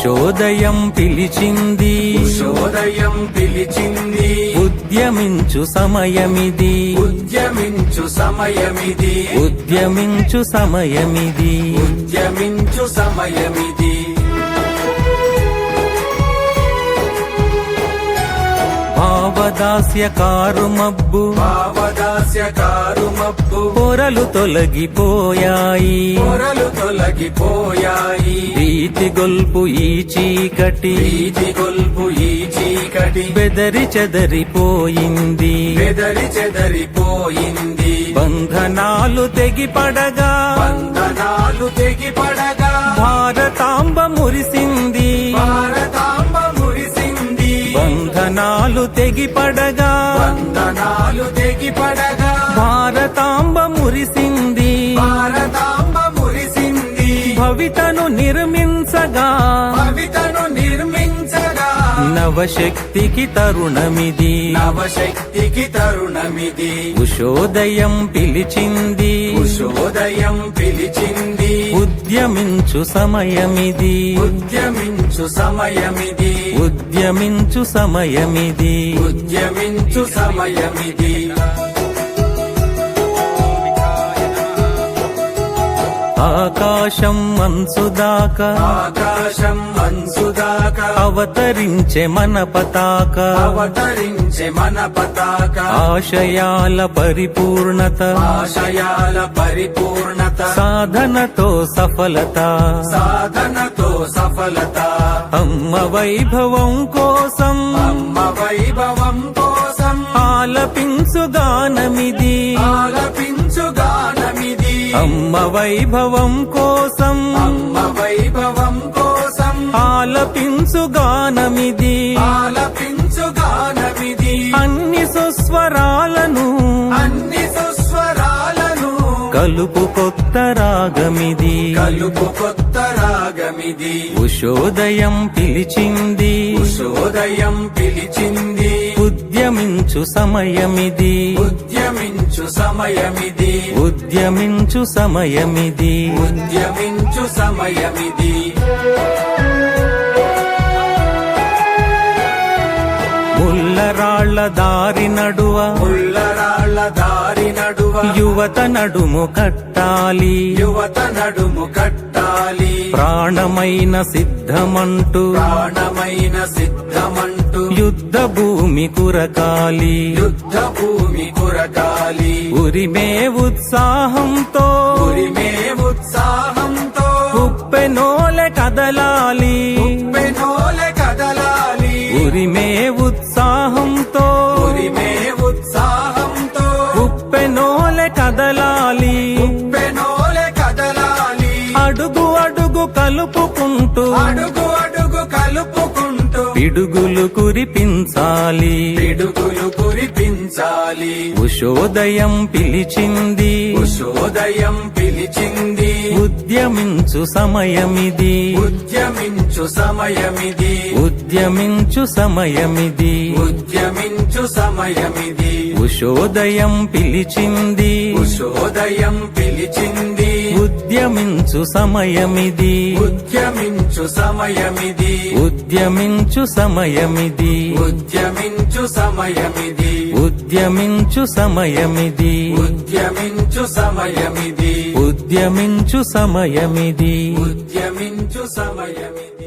ఉషోదయం పిలిచింది. ఉషోదయం పిలిచింది. ఉద్యమించు సమయమిది. ఉద్యమించు సమయమిది. ఉద్యమించు సమయమిది. ఉద్యమించు సమయమిది. భావదాస్య కారు మబ్బు భావదాస్య కారు మబ్బు పొరలు తొలగిపోయాయి. పొరలు తొలగిపోయాయి. భీతి గొల్పు ఈ చీకటి. వీధి గొల్పు ఈ చీకటి. బెదరి చెదరిపోయింది. బెదరి చెదరిపోయింది. బంధనాలు తెగిపడగా బంధనాలు తెగిపడగా భారతాంబ మురిసింది. భారతాంబ మురిసింది. బంధనాలు తెగిపడగా బంధనాలు తెగిపడగా భారతాంబ మురిసింది నవశక్తికి తరుణమిది. నవశక్తికి తరుణమిది. ఉషోదయం పిలిచింది. ఉషోదయం పిలిచింది. ఉద్యమించు సమయమిది. ఉద్యమించు సమయమిది. ఉద్యమించు సమయమిది. ఉద్యమించు సమయమిది. ఆకాశం మనసుదాకా ఆకాశం అంచుదాకా అవతరించే మన పతాక అవతరించే మన పతాక ఆశయాల పరిపూర్ణత ఆశయాల పరిపూర్ణత సాధనతో సఫలత సాధనతో సఫలత అమ్మ వైభవం కోసం అమ్మ వైభవం కోసం అమ్మ వైభవం కోసం ఆలపించు గానమిది. ఆలపించు గానమిది. అన్ని సుస్వరాలను అన్ని సుస్వరాలను కలుపు కొత్త రాగమిది. కలుపు కొత్త రాగమిది. ఉషోదయం పిలిచింది. ఉషోదయం పిలిచింది. ఉద్యమించు సమయమిది. ఉద్యమించు సమయమిది. ఉద్యమించు సమయమిది. ఉద్యమించు సమయమిది. ముల్లరాళ్ళ దారి నడువ. ముళ్ళరాళ్ళ దారి నడువ. యువత నడుము కట్టాలి. యువత నడుము కట్టాలి. ప్రాణమైన సిద్ధమంటూ. ప్రాణమైన సిద్ధమంటూ. యుద్ధ భూమి కురకాలి. యుద్ధ భూమి కురకాలి. ఉరిమే ఉత్సాహంతో. ఉరిమే ఉత్సాహంతో. ఉప్పెనోలె కదలాలి. పెనోలె కదలాలి. ఉరిమే ఉత్సాహంతో. ఉరిమే ఉత్సాహంతో. ఉప్పెనోలె కదలాలి. పెనోలె కదలాలి. అడుగు అడుగు కలుపుకుంటూ. అడుగు పిడుగులు కురిపించాలి. పిడుగులు కురిపించాలి. ఉషోదయం పిలిచింది. ఉషోదయం పిలిచింది. ఉద్యమించు సమయమిది. ఉద్యమించు సమయమిది. ఉద్యమించు సమయమిది. ఉద్యమించు సమయమిది. ఉషోదయం పిలిచింది. ఉషోదయం పిలిచింది. ఉద్యమించు సమయమిది. ఉద్యమించు సమయమిది. ఉద్యమించు సమయమిది. ఉద్యమించు సమయమిది. ఉద్యమించు సమయమిది. ఉద్యమించు సమయమిది. ఉద్యమించు సమయమిది. ఉద్యమించు సమయమిది.